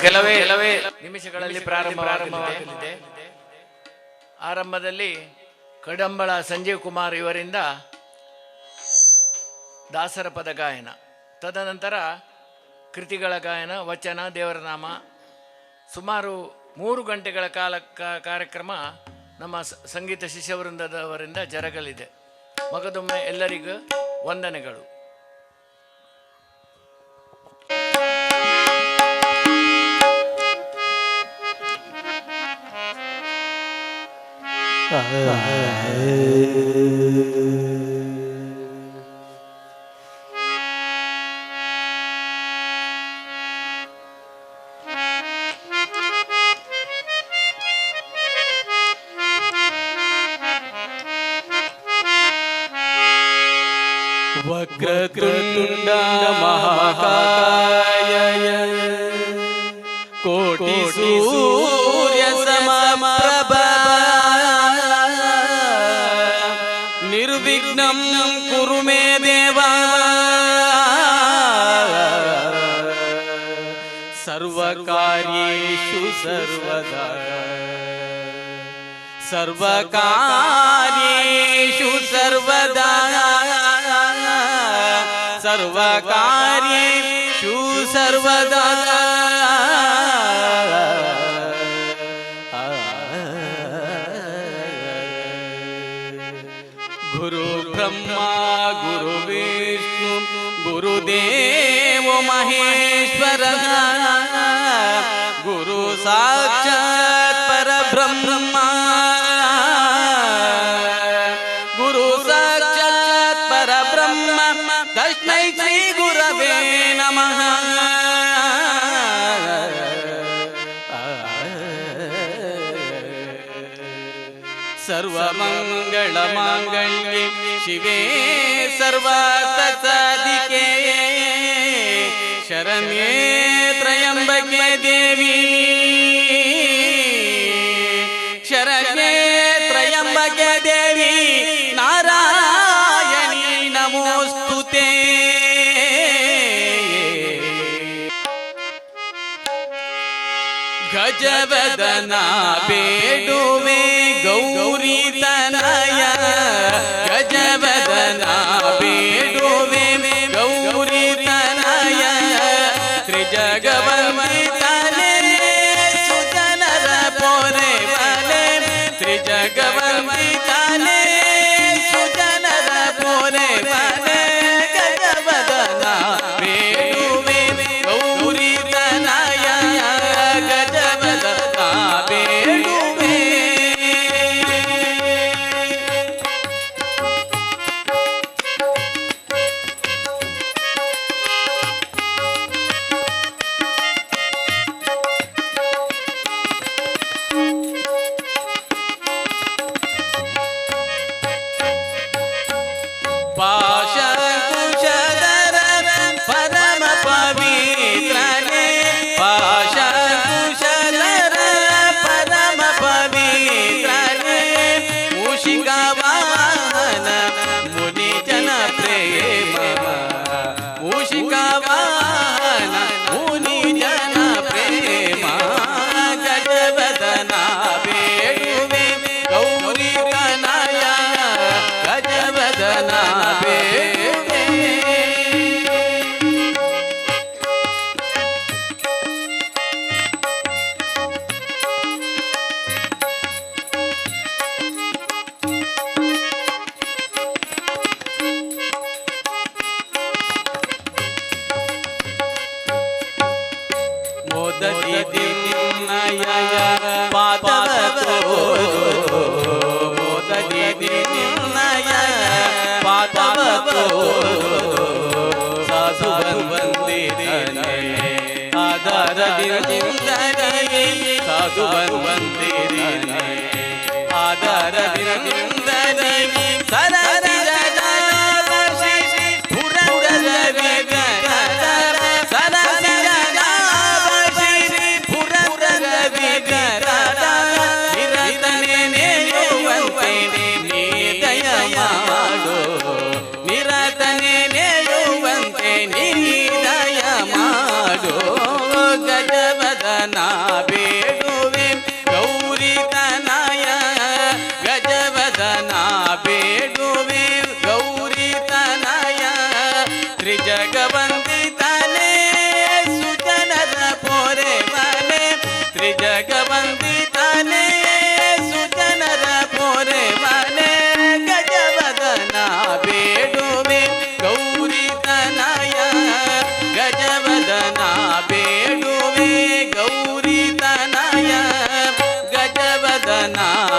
ಕೆಲವೇ ಕೆಲವೇ ನಿಮಿಷಗಳಲ್ಲಿ ಪ್ರಾರಂಭ ಪ್ರಾರಂಭವಾಗಲಿದೆ. ಆರಂಭದಲ್ಲಿ ಕಡಂಬಳ ಸಂಜೀವ್ ಕುಮಾರ್ ಇವರಿಂದ ದಾಸರ ಪದ ಗಾಯನ ತದನಂತರ ಕೃತಿಗಳ ಗಾಯನ ವಚನ ದೇವರ ನಾಮ ಸುಮಾರು ಮೂರು ಗಂಟೆಗಳ ಕಾಲ ಕಾ- ಕಾರ್ಯಕ್ರಮ ನಮ್ಮ ಸಂಗೀತ ಶಿಷ್ಯವೃಂದದವರಿಂದ ಜರಗಲಿದೆ. ಮಗದೊಮ್ಮೆ ಎಲ್ಲರಿಗೂ ವಂದನೆಗಳು. वक्रतुण्डा सर्वकार्येषु सर्वदा सर्वकार्येषु सर्वदा सर्वकार्येषु सर्वदा गुरु साक्षात् परब्रह्म। गुरु साक्षात् परब्रह्म। तस्मै श्री गुरवे नमः। सर्वमङ्गलमाङ्गल्ये शिवे सर्वार्थसाधिके शरण्ये ದೇವಿ. ಶರಣ್ಯೆ ತ್ರಯಂಬಕೆ ದೇವಿ. ನಾರಾಯಣಿ ನಮೋಸ್ತುತೆ. ಗಜವದನ ಬೇಡುವೆ ಗೌರಿ ತನಯ. ಗಜವದನ ಬೇಡುವೆ ಗೌರಿ ತನಯ. ತ್ರಿಜಗವ भगवंती झाले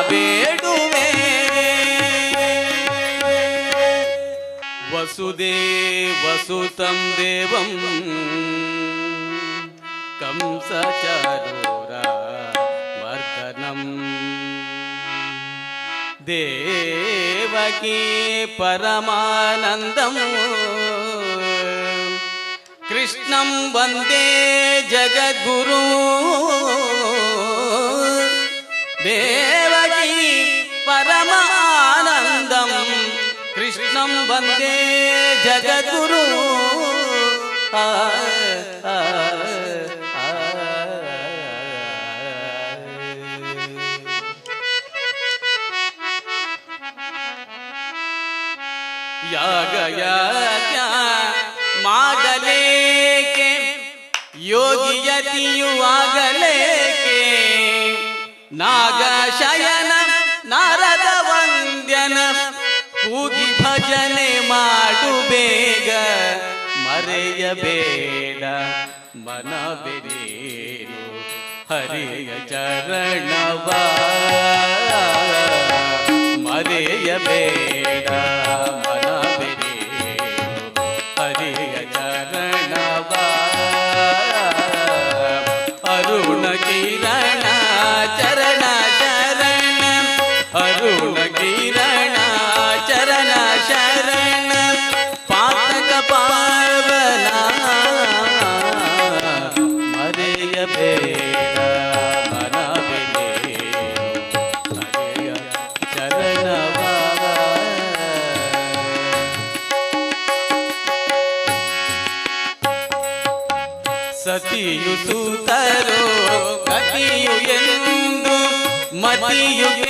ಬೇಡುವೆ. ವಸುದೇವಸುತಂ ದೇವಂ. ಕಂಸಚಾರೂರ ವರ್ಧನಂ ದೇವಕಿ ಪರಮಾನಂದಂ. कृष्णं ವಂದೇ जगद्गुरु दे ಯಾಗ ಮಾಡಲೇಕೆ ಯೋಗಿಯತಿಯುವಾಗಲೇಕೆ ನಾಗ ಬೇಡ ಮನ ಬೆರೇನು ಹರಿಯ ಚರಣವ ಮರೆಯ ಬೇಡ मत युग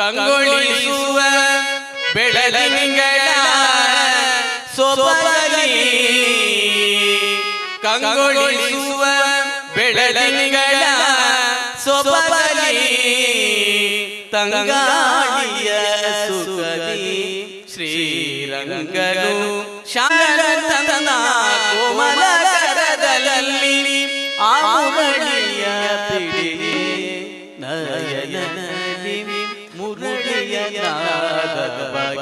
ಕಂಗೊಳಿಸುವ ಬೆಳದಿಂಗಳ ಸೊಬಲಿ ಕಂಗೊಳಿಸುವ ಬೆಳದಿಂಗಳ ಸೊಬಲಿ ತಂಗಾಳಿಯ ಸುಗದಿ ಶ್ರೀರಂಗನು ಶಾರತನ ಕೋಮಲ ಕರದಲ್ಲಿ ಆಮಳಿಯ ಪಿಡಿ ನಯನ ಮುರಳಿಯ ನಾದ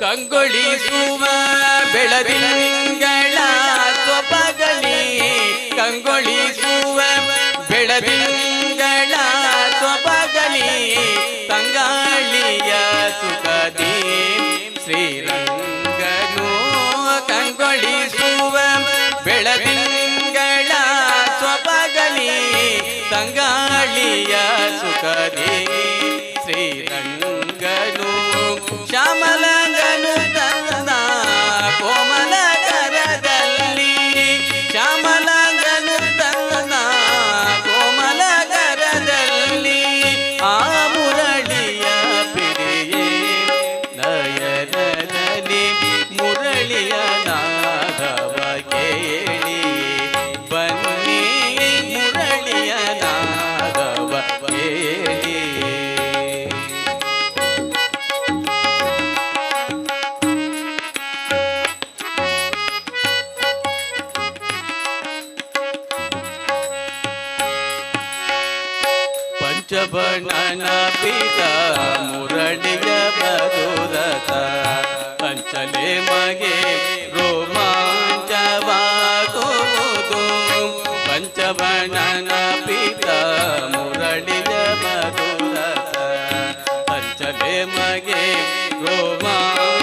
ಕಂಗೊಳಿಸುವ ಬೆಳದಿಂಗಳ ಸ್ವಪಗಲಿ. ಕಂಗೊಳಿಸುವ ಬೆಳದಿಂಗಳ ಸ್ವಪಗಲಿ. ಶ್ರೀರಂಗನೋ ಕಂಗೊಳಿಸುವ ಬೆಳದಿಂಗಳ ಸ್ವಪಗಲಿ ತಂಗಾಳಿಯ ಸುಖದಿ ಪಂಚಬನನ ಪಿತ ಮುರಳಿಯ ಬರುದತ ಪಂಚಲೆ ಮಗೆ ರೋಮಾಂಚವಾಗುವುದು. ಪಂಚಬನನ ಪೀಠ ಮುರಳಿಯ ಬರುದತ ಪಂಚಲೆ ಮಗೆ ರೋಮಾಂಚ